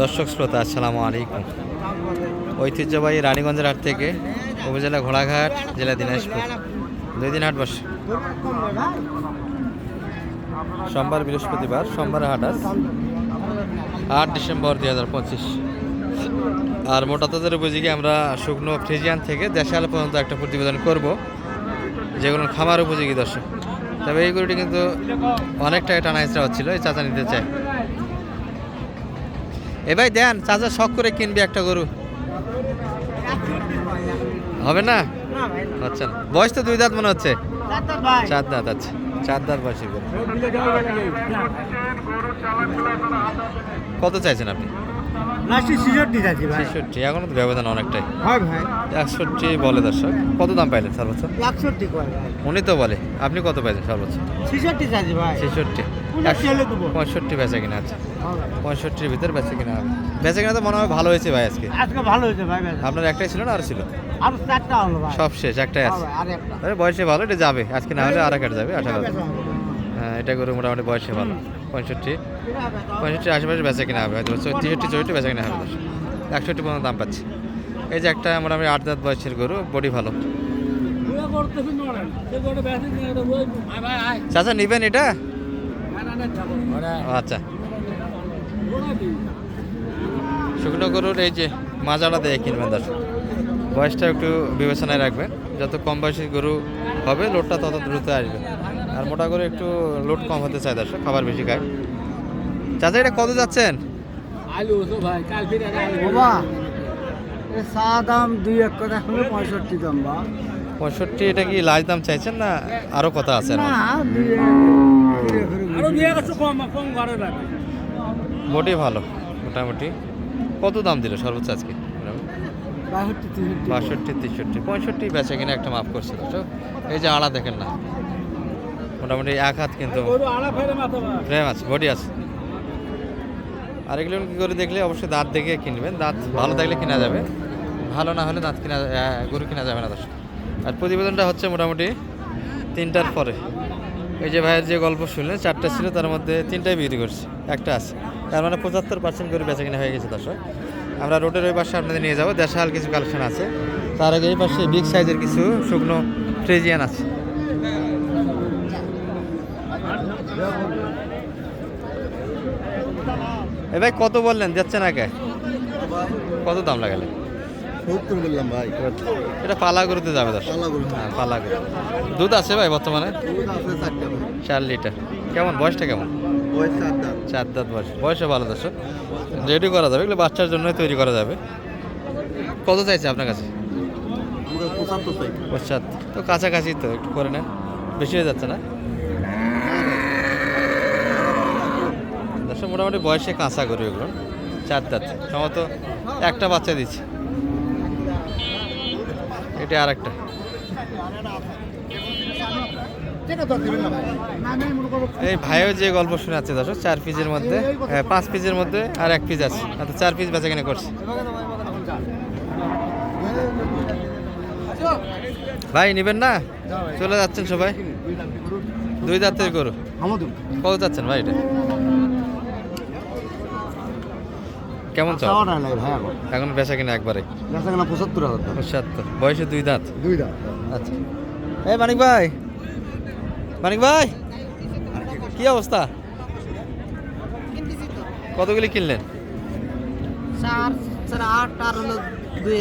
দর্শক শ্রোতা, আসসালামু আলাইকুম। ঐতিহ্যবাহী রানীগঞ্জের হাট থেকে উপজেলা ঘোড়াঘাট, জেলা দিনাজপুর। দুই দিন হাট বসে। সোমবার বৃহস্পতিবার, সোমবার হাট আজ। আট ডিসেম্বর দুই হাজার পঁচিশ। আর মোটা তাদের উপযোগী আমরা শুকনো ফ্রিজিয়ান থেকে দেশাল পর্যন্ত একটা প্রতিবেদন করব, যেগুলো খামার উপযোগী দর্শক। তবে এই গরুটি কিন্তু অনেকটা টানা হেঁচড়া হচ্ছিল, এই চাচা নিতে চায়। এ ভাই দেন চাচা শখ করে কিনবি একটা গরু। হবে না? আচ্ছা বয়স তো দুই দাঁত মনে হচ্ছে। চার দাঁত আচ্ছা। চার দাঁত বয়সের গরু কত চাইছেন আপনি? ছেষট্টি এখনও তো ব্যবধান অনেকটাই। একষট্টি বলে দর্শক। কত দাম পাইলেন সর্বোচ্চ? উনি তো বলে। আপনি কত পাইলেন সর্বোচ্চ? ছিষট্টি। পঁয়ষট্টি বেচা কিনা আছে। ভাই। পঁয়ষট্টির ভিতর বেচা কিনা হবে। বেচা কিনা তো মনে হয় ভালো হয়েছে ভাই আজকে। আজকে ভালো হয়েছে ভাই আপনার একটাই ছিল না আর ছিল? আরও চারটা হলো ভাই। সব শেষ একটাই আছে। আর বয়সে ভালো এটা যাবে। আজকে না হলে আর একটা যাবে আশা করি। হ্যাঁ এটা করে মোটামুটি বয়সে ভালো। পঁয়ষট্টি। পঁয়ষট্টি আশেপাশে বেচা কিনা হবে হয়তো তেষট্টি চৌষট্টি বেচা কিনা হবে। একষট্টি পর্যন্ত দাম পাচ্ছি। এই যে একটা মোটামুটি আট দাঁত বয়সের গরু বডি ভালো। চাচা নিবেন এটা? আচ্ছা। শুকনো গরুর এই যে মাজাটা দিয়ে কিনবেন দর্শক। বয়সটা একটু বিবেচনায় রাখবেন। যত কম বয়সী গরু হবে লোডটা তত দ্রুত আসবে। আর মোটা করে একটু লোড কম হতে চায় দর্শক খাবার বেশি খায়। চাচা এটা কত যাচ্ছেন? পঁয়ষট্টি এটা কি লাজ দাম চাইছেন না আরও কথা আছে না মোটেই ভালো মোটামুটি। কত দাম দিল সর্বোচ্চ আজকে? বাষট্টি তেষট্টি। পঁয়ষট্টি বেচা কিনে একটা মাফ করছে তো এই যে আড়া দেখেন না মোটামুটি এক হাত কিন্তু ফ্রেম আছে বডি আছে। আর এগুলো কী করে দেখলে? অবশ্যই দাঁত দেখে কিনবেন। দাঁত ভালো থাকলে কিনা যাবে ভালো না হলে দাঁত কিনা গরু কিনা যাবে না দর্শক। আর প্রতিবেদনটা হচ্ছে মোটামুটি তিনটার পরে। এই যে ভাইয়ের যে গল্প শুনলেন চারটা ছিল, তার মধ্যে তিনটাই বিক্রি করছে। একটা আছে। তার মানে পঁচাত্তর পার্সেন্ট করে বেচা কিনা হয়ে গেছে দর্শক। আমরা রোডের ওই পাশে আপনাদের নিয়ে যাব, দেশাল কিছু কালেকশন আছে। তার আগে এই পাশে বিগ সাইজের কিছু শুকনো ফ্রেজিয়ান আছে। এ ভাই, কত বললেন? যাচ্ছে না কে? কত দাম লাগালে সত্তর বললাম ভাই। এটা পালা গরুতে যাবে দশ পালা গরু। হ্যাঁ পালা গরু দুধ আছে ভাই বর্তমানে? চার লিটার। কেমন বয়সটা কেমন? চার দাঁত। বয়স। বয়সে ভালো দশ রেডি করা যাবে এগুলো বাচ্চার জন্যই তৈরি করা যাবে। কত চাইছে আপনার কাছে? পশ্চাৎ তো কাছাকাছি তো একটু করে নেন। বেশি হয়ে যাচ্ছে না? দর্শক মোটামুটি বয়সে কাঁচা গরু এগুলো। চার দাঁত। সম্ভবত একটা বাচ্চা দিচ্ছে। এটা আর একটা এই ভাইও যে গল্প শোনাচ্ছে দর্শক চার পিসের মধ্যে হ্যাঁ, পাঁচ পিসের মধ্যে আর এক পিস আছে। আর চার পিস বেচা কিনে করছে। ভাই নেবেন না? চলে যাচ্ছেন সবাই? দুই দাঁতের গরু। কত যাচ্ছেন ভাই এটা? কেমন চল চাওয়া নাই ভাই এখন। এখন বেচা কিনা একবারে? বেচা কেনা পঁচাত্তর হাজার টাকা। পঁচাত্তর। বয়সে দুই দাঁত? দুই দাম আচ্ছা। এই মানিক ভাই। মানিক ভাই কি অবস্থা? কতগুলি কিনলেন? চার চার আট আর হলো দুই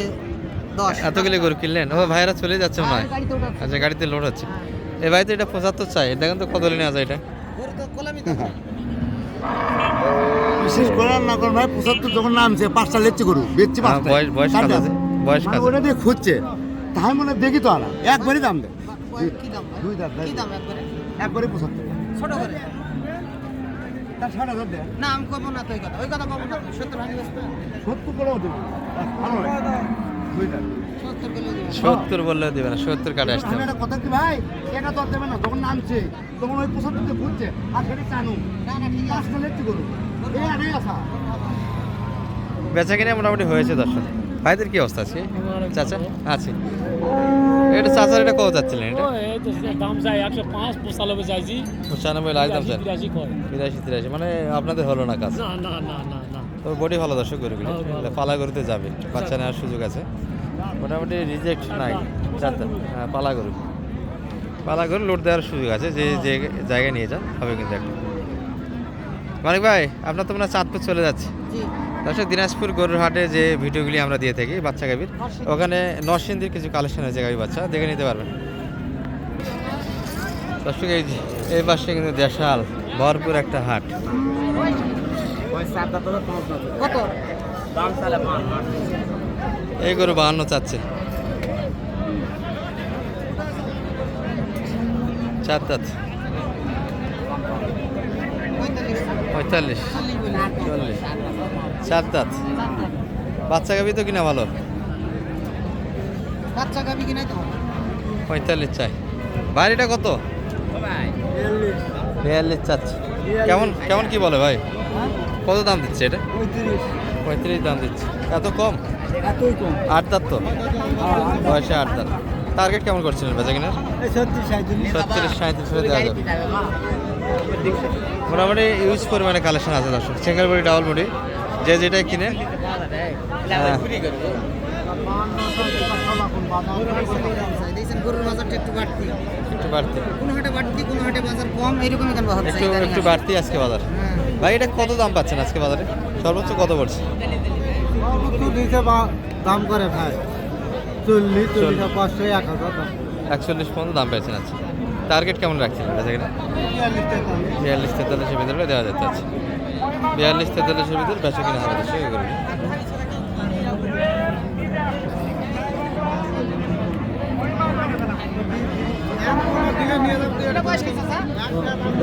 দশ। এতগুলি গরু কিনলেন? ও ভাইরা চলে যাচ্ছে মনে হয়। আচ্ছা গাড়িতে লোড হচ্ছে। এ ভাই তো এটা পঁচাত্তর চাই। দেখেন তো কত নেওয়া যায় এটা। গরু তো কলামি তো বিশেষ করে না করেন ভাই পঁচাত্তর যখন নামছে পাঁচটা লেচ্ছে করু বেচছি হ্যাঁ, পাঁচটা বয়স- বয়স কাজ আছে, বয়স কাজ ওটা দিয়ে খুঁজছে। তাই মনে দেখি তো আর। একবারই দাম দেয়। কি দাম দুই দাম কি দাম একবারই পঁচাত্তর। ছোট করে। তার ষাট না আমি কমো না তো ওই কথা। ওই কথা কমো না সত্তর ভাঙি সত্তর করেও দেবে। ভালো দুই দাম সত্তর করে দিবে সত্তর বললেও দেবে না সত্তর কাটে আসতে হবে। কথা কি ভাই? এটা তো আর দেবে না যখন নামছে তখন ওই দিয়ে খুঁজছে আর সেটা চানু। না না ঠিক আছে। বেচা কিনে মোটামুটি হয়েছে দর্শক। ভাইদের কি অবস্থা আছে চাচা? আছে। এটা চাচার এটা কত যাচ্ছিলেন এটা? তো দাম চাই একশো পাঁচ পঁচানব্বই চাইছি। পঁচানব্বই লাখ দাম চান তিরাশি তিরাশি। মানে আপনাদের হলো না কাজ। না না না না না। তবে বডি ভালো দর্শক গরুগুলো। ভালো। পালা গরুতে যাবে। বাচ্চা নেওয়ার সুযোগ আছে। মোটামুটি রিজেক্ট নাই। চারটা হ্যাঁ পালা গরু। পালা গরু লোড দেওয়ার সুযোগ আছে। যে যে জায়গায় নিয়ে যান হবে কিন্তু একটা। মানিক ভাই আপনার তো মনে হয় চাঁদপুর চলে যাচ্ছে। দর্শক দিনাজপুর গরুর হাটে যে ভিডিওগুলি আমরা দিয়ে থাকি বাচ্চা গাভীর ওখানে নরসিংদীর কিছু কালেকশন হয়েছে গাভী বাচ্চা দেখে নিতে পারবেন। দর্শক এই এই পাশে কিন্তু দেশাল ভরপুর একটা হাট। এই গরু বাহান্ন চাচ্ছে। চার দাঁত। পঁয়তাল্লিশ। চল্লিশ। চার দাঁত। বাচ্চা গাভি তো কিনা ভালো? বাচ্চা গাবি কিনাই তো পঁয়তাল্লিশ চাই। বাড়িটা কত? বিয়াল্লিশ চাচ্ছে। কেমন কেমন কি বলে ভাই? কত দাম দিচ্ছে এটা? পঁয়ত্রিশ দাম দিচ্ছে। এত কম? এতই কম। আট দাঁত তো? বয়সে আট দাঁত। টার্গেট কেমন করছিলেন বেচা কিনা সাঁত্রিশ ছত্রিশ সাঁত্রিশ যাবে। মোটামুটি ইউজ পরিমাণে কালেকশন আছে দর্শক। সিঙ্গেল বডি ডাবল বডি যে যেটাই কিনে হ্যাঁ, একটু বাড়তি। একটু বাড়তি বাড়তি কোনো হাটে বাজার কম এরকমই একটু ইদানিং একটু আসলে। বাড়তি আজকে বাজার। হ্যাঁ। ভাই এটা কত দাম পাচ্ছেন আজকে বাজারে? সর্বোচ্চ কত পড়ছে? দাম করে ভাই। চল্লিশ একচল্লিশ পর্যন্ত দাম পেয়েছেন আজকে। টার্গেট কেমন রাখছিলেন বেচা কিনা বিয়াল্লিশ তেতাল্লিশের ভিতরে দেওয়া যেতে আছে। বিয়াল্লিশ তেতাল্লিশের ভিতরে বেচা কিনা হবে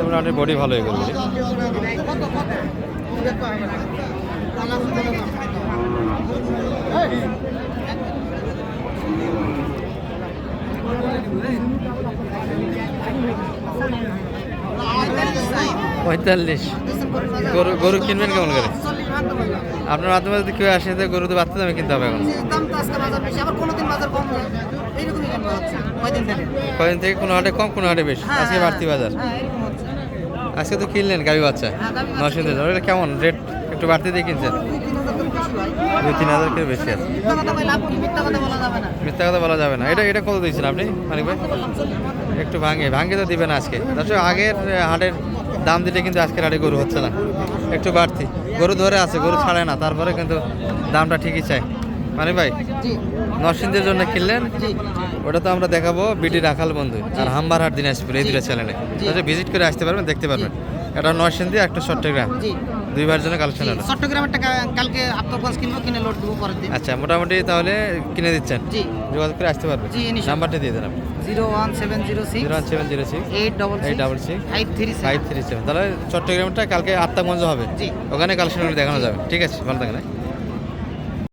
মোটামুটি বডি ভালো এগুলো পঁয়তাল্লিশ। গরু গরু কিনবেন কেমন করে? আপনার মাধ্যমে যদি কেউ আসে তো গরু তো বাড়তে দামে কিনতে হবে এখন। কদিন থেকে কোনো হাটে কম কোনো হাটে বেশি। আজকে বাড়তি বাজার। হ্যাঁ আজকে তো কিনলেন গাবি বাচ্চা। হ্যাঁ, বাচ্চা। নরসিংদী ওটা কেমন রেট? একটু বাড়তি দিয়ে কিনছেন? দুই তিন হাজার করে বেশি আছে। মিথ্যা কথা বলা যাবে না। এটা এটা কত দিয়েছেন আপনি মানিক ভাই। একটু ভাঙে ভাঙে তো দিবেন আজকে। দর্শক আগের হাটের দাম দিলে কিন্তু আজকের হাটে গরু হচ্ছে না। একটু বাড়তি। গরু ধরে আছে গরু ছাড়ে না তারপরে কিন্তু দামটা ঠিকই চাই। মানে ভাই নরসিংদের জন্য কিনলেন? ওটা তো আমরা দেখাবো বিডি রাখাল বন্ধু আর হাম্বারহাট দিনাজপুর এই দুটো চ্যানেলে। ভিজিট করে আসতে পারবেন দেখতে পারবেন। এটা নরসিংদী একটা চট্টগ্রাম দুইবার জন্য কালেকশন হলো চট্টগ্রামের টাকা কালকে আত্মগঞ্জ কিনবো কিনে লোড দেবো পরের দিন। আচ্ছা মোটামুটি তাহলে কিনে দিচ্ছেন? জি। যোগাযোগ করে আসতে পারবেন? জি, নাম্বারটা দিয়ে দেন আপনি। Zero one seven zero six zero one seven zero six eight double eight double six five three five three seven তাহলে চট্টগ্রামটা কালকে আটটা হবে। জি। ওখানে কালেকশনগুলো দেখানো যাবে। ঠিক আছে ভালো থাকেন?